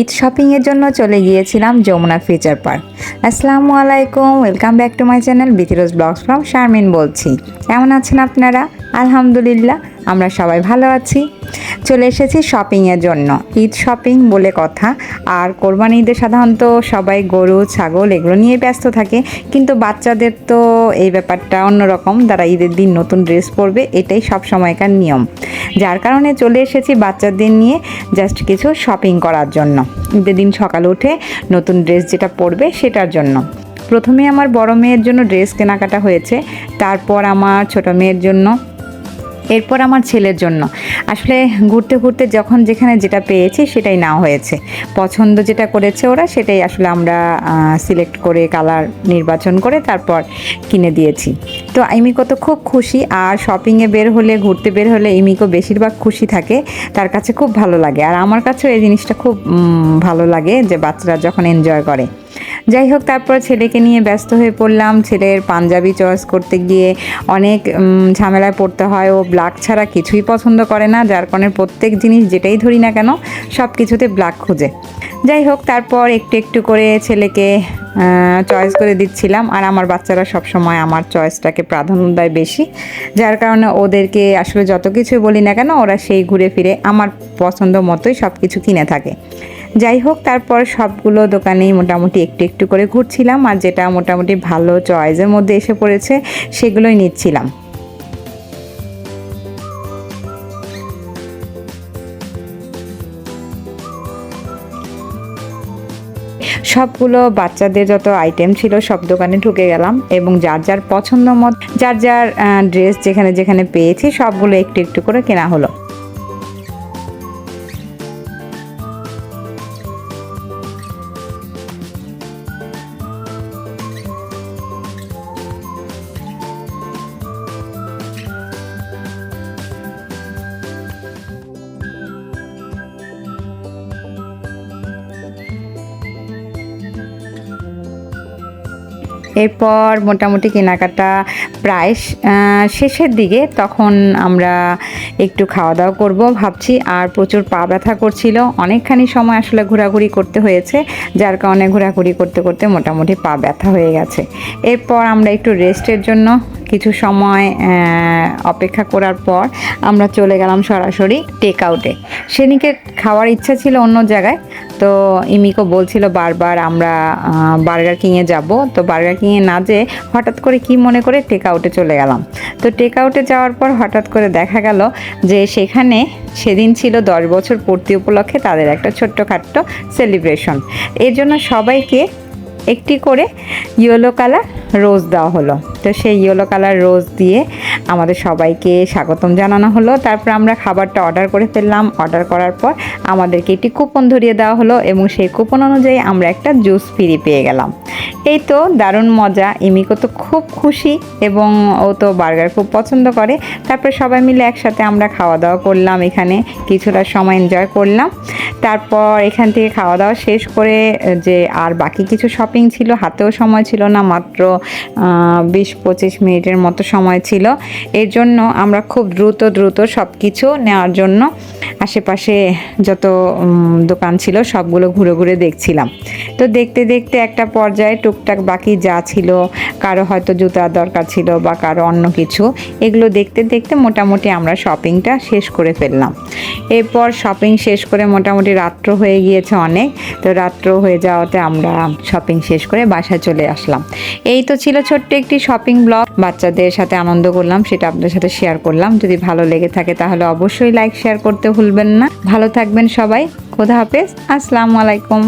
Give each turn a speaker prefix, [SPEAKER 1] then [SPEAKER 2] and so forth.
[SPEAKER 1] ঈদ শপিংয়ের জন্য চলে গিয়েছিলাম যমুনা ফিচার পার্ক। আসসালামু আলাইকুম, welcome back to my channel Bithirose vlogs from Sharmin বলছি। কেমন আছেন আপনারা? আলহামদুলিল্লাহ আমরা সবাই ভালো আছি। চলে এসেছি শপিংয়ের জন্য। ঈদ শপিং বলে কথা। আর কোরবানি ঈদে সাধারণত সবাই গরু, ছাগল এগুলো নিয়ে ব্যস্ত থাকে। কিন্তু বাচ্চাদের তো এই ব্যাপারটা অন্যরকম। তারা ঈদের দিন নতুন ড্রেস পরবে, এটাই সব সময়কার নিয়ম। যার কারণে চলে এসেছি বাচ্চাদের নিয়ে জাস্ট কিছু শপিং করার জন্য। ঈদের দিন সকালে উঠে নতুন ড্রেস যেটা পরবে সেটার জন্য। প্রথমে আমার বড় মেয়ের জন্য ড্রেস কেনাকাটা হয়েছে। তারপর আমার ছোট মেয়ের জন্য এরপর আমার ছেলের জন্য। আসলে ঘুরতে ঘুরতে যখন যেখানে যেটা পেয়েছি সেটাই নেওয়া হয়েছে। পছন্দ যেটা করেছে ওরা সেটাই আসলে আমরা সিলেক্ট করে কালার নির্বাচন করে তারপর কিনে দিয়েছি। তো ইমিকো তো খুব খুশি আর শপিংয়ে বের হলে, ঘুরতে বের হলে ইমিকো বেশিরভাগ খুশি থাকে। তার কাছে খুব ভালো লাগে। আর আমার কাছেও এই জিনিসটা খুব ভালো লাগে যে বাচ্চারা যখন এনজয় করে। যাই হোক, তারপর ছেলেকে নিয়ে ব্যস্ত হয়ে পড়লাম। ছেলের পাঞ্জাবি চয়েস করতে গিয়ে অনেক ঝামেলায় পড়তে হয়। ও ব্ল্যাক ছাড়া কিছুই পছন্দ করে না, যার কারণে প্রত্যেক জিনিস যেটাই ধরি না কেন সব কিছুতে ব্ল্যাক খুঁজে। যাই হোক, তারপর একটু একটু করে ছেলেকে চয়েস করে দিচ্ছিলাম। আর আমার বাচ্চারা সব সময় আমার চয়েসটাকে প্রাধান্য দেয় বেশি। যার কারণে ওদেরকে আসলে যত কিছুই বলি না কেন, ওরা সেই ঘুরে ফিরে আমার পছন্দ মতোই সব কিছু কিনে থাকে। যাই হোক তারপর সবগুলো দোকানেই মোটামুটি একটু একটু করে ঘুরছিলাম আর যেটা মোটামুটি ভালো চয়েসের মধ্যে এসে পড়েছে, সেগুলোই নিচ্ছিলাম। সবগুলো বাচ্চাদের যত আইটেম ছিল সব দোকানে ঢুকে গেলাম এবং যার যার পছন্দ মত, যার যার ড্রেস যেখানে যেখানে পেয়েছি সবগুলো একটু একটু করে কেনা হলো। এরপর মোটামুটি কেনাকাটা প্রায় শেষের দিকে তখন আমরা একটু খাওয়া দাওয়া করব ভাবছি। আর প্রচুর পা ব্যথা করছিল। অনেকখানি সময় আসলে ঘোরাঘুরি করতে হয়েছে, যার কারণে ঘোরাঘুরি করতে করতে মোটামুটি পা ব্যথা হয়ে গেছে। এরপর আমরা একটু রেস্টের জন্য কিছু সময় অপেক্ষা করার পর আমরা চলে গেলাম সরাসরি টেক আউটে সেদিকে খাওয়ার ইচ্ছা ছিল অন্য জায়গায় তো ইমিকো বলছিল বারবার আমরা বার্গার কিংয়ে যাব। তো বার্গার কিংয়ে না যে হঠাৎ করে কি মনে করে টেক আউটে চলে গেলাম। তো টেক আউটে যাওয়ার পর হঠাৎ করে দেখা গেল যে সেখানে সেদিন ছিল দশ বছর পূর্তি উপলক্ষে তাদের একটা ছোট্টখাট্ট সেলিব্রেশন এর জন্য সবাইকে একটি করে ইয়েলো কালার রোজ দেওয়া হলো। তো সেই ইয়েলো কালার রোজ দিয়ে আমাদের সবাইকে স্বাগতম জানানো হলো। তারপর আমরা খাবারটা অর্ডার করে ফেললাম। অর্ডার করার পর আমাদেরকে একটি কুপন ধরিয়ে দেওয়া হলো এবং সেই কুপন অনুযায়ী আমরা একটা জুস ফ্রি পেয়ে গেলাম। এই তো দারুণ মজা। ইমিকো তো খুব খুশি এবং ও তো বার্গার খুব পছন্দ করে। তারপরে সবাই মিলে একসাথে আমরা খাওয়া দাওয়া করলাম এখানে। কিছুটা সময় এনজয় করলাম। তারপর এখান থেকে খাওয়া দাওয়া শেষ করে, যে আর বাকি কিছু শপিং ছিল, হাতেও সময় ছিল না, মাত্র বিশ পঁচিশ মিনিটের মতো সময় ছিল। এর জন্য আমরা খুব দ্রুত দ্রুত সব কিছু নেওয়ার জন্য আশেপাশে যত দোকান ছিল, সবগুলো ঘুরে ঘুরে দেখছিলাম। তো দেখতে দেখতে একটা পর্যায়ে টুকটাক বাকি যা ছিল, কারও হয়তো জুতার দরকার ছিল বা কারও অন্য কিছু, এগুলো দেখতে দেখতে মোটামুটি আমরা শপিংটা শেষ করে ফেললাম। এরপর শপিং শেষ করে মোটামুটি রাত্র হয়ে গিয়েছে অনেক, তো রাত্র হয়ে যাওয়াতে আমরা শপিং শেষ করে বাসায় চলে আসলাম। এই তো ছিল ছোট্ট একটি শপিং ব্লগ বাচ্চাদের সাথে আনন্দ করলাম, সেটা আপনাদের সাথে শেয়ার করলাম। যদি ভালো লেগে থাকে তাহলে অবশ্যই লাইক শেয়ার করতে ভুলবেন না। ভালো থাকবেন সবাই। খোদা হাফেজ। আসসালামু আলাইকুম।